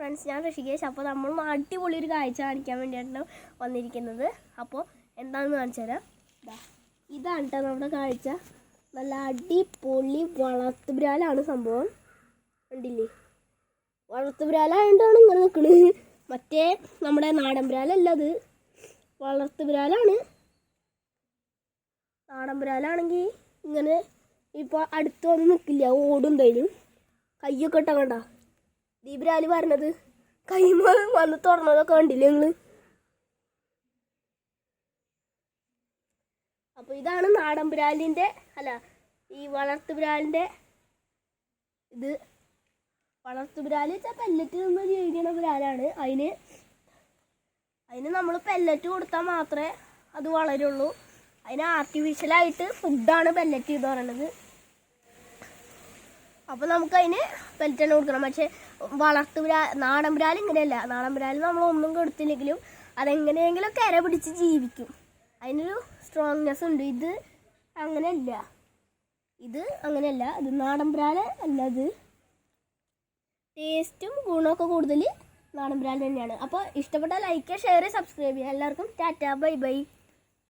Friends ഞാൻ ഋഷികേശ്. അപ്പോൾ നമ്മൾ അടിപൊളി ഒരു കാഴ്ച കാണിക്കാൻ വേണ്ടിയിട്ടാണ് വന്നിരിക്കുന്നത്. അപ്പോൾ എന്താണെന്ന് കാണിച്ചു തരാം. ഇതാണ് കേട്ടോ നമ്മുടെ കാഴ്ച. നല്ല അടിപൊളി വളർത്തുപുരാലാണ് സംഭവം. കണ്ടില്ലേ? വളർത്തുപുരാലായതുകൊണ്ടാണ് ഇങ്ങനെ നിൽക്കുന്നത് മറ്റേ നമ്മുടെ നാടൻ ബ്രാലല്ല അത്. വളർത്തുപുരാലാണ് നാടൻ ബ്രാലാണെങ്കിൽ ഇങ്ങനെ ഇപ്പോൾ അടുത്ത് വന്ന് നിൽക്കില്ല ഓടും കയ്യൊക്കെ ഇട്ട കണ്ട? ദീപരാൽ പറഞ്ഞത് കൈമ വന്ന് തുറന്നതൊക്കെ കണ്ടില്ലേ നിങ്ങൾ അപ്പോൾ ഇതാണ് നാടൻ ബ്രാലിന്റെ അല്ല ഈ വളർത്തു വളർത്തുബ്രാലിന്റെ ഇത്. വളർത്തു വളർത്തുബ്രാൽ വെച്ചാൽ പെല്ലറ്റ് നിന്ന് ജീവിക്കുന്ന ബ്രാലാണ് അതിന് അതിന് നമ്മൾ പെല്ലറ്റ് കൊടുത്താൽ മാത്രമേ അത് വളരുള്ളൂ. അതിന് ആർട്ടിഫിഷ്യലായിട്ട് ഫുഡാണ് പെല്ലറ്റ് എന്ന് പറയുന്നത്. അപ്പോൾ നമുക്ക് അതിന് പെല്ലറ്റ് തന്നെ കൊടുക്കണം. പക്ഷേ വളർത്തു ബ്രാ നാടൻ പുരാൽ ഇങ്ങനെയല്ല. നാടൻ പുരാൽ നമ്മൾ ഒന്നും കൊടുത്തില്ലെങ്കിലും അതെങ്ങനെയെങ്കിലും കര പിടിച്ച് ജീവിക്കും. അതിനൊരു സ്ട്രോങ്നെസ് ഉണ്ട്. ഇത് അങ്ങനെയല്ല. ഇത് അങ്ങനെയല്ല. ഇത് നാടൻ പുരാൽ അല്ല ഇത് ടേസ്റ്റും ഗുണമൊക്കെ കൂടുതൽ നാടൻ പുരാൽ തന്നെയാണ്. അപ്പോൾ ഇഷ്ടപ്പെട്ട ലൈക്ക് ഷെയർ സബ്സ്ക്രൈബ് ചെയ്യുക എല്ലാവർക്കും ടാറ്റ ബൈ ബൈ.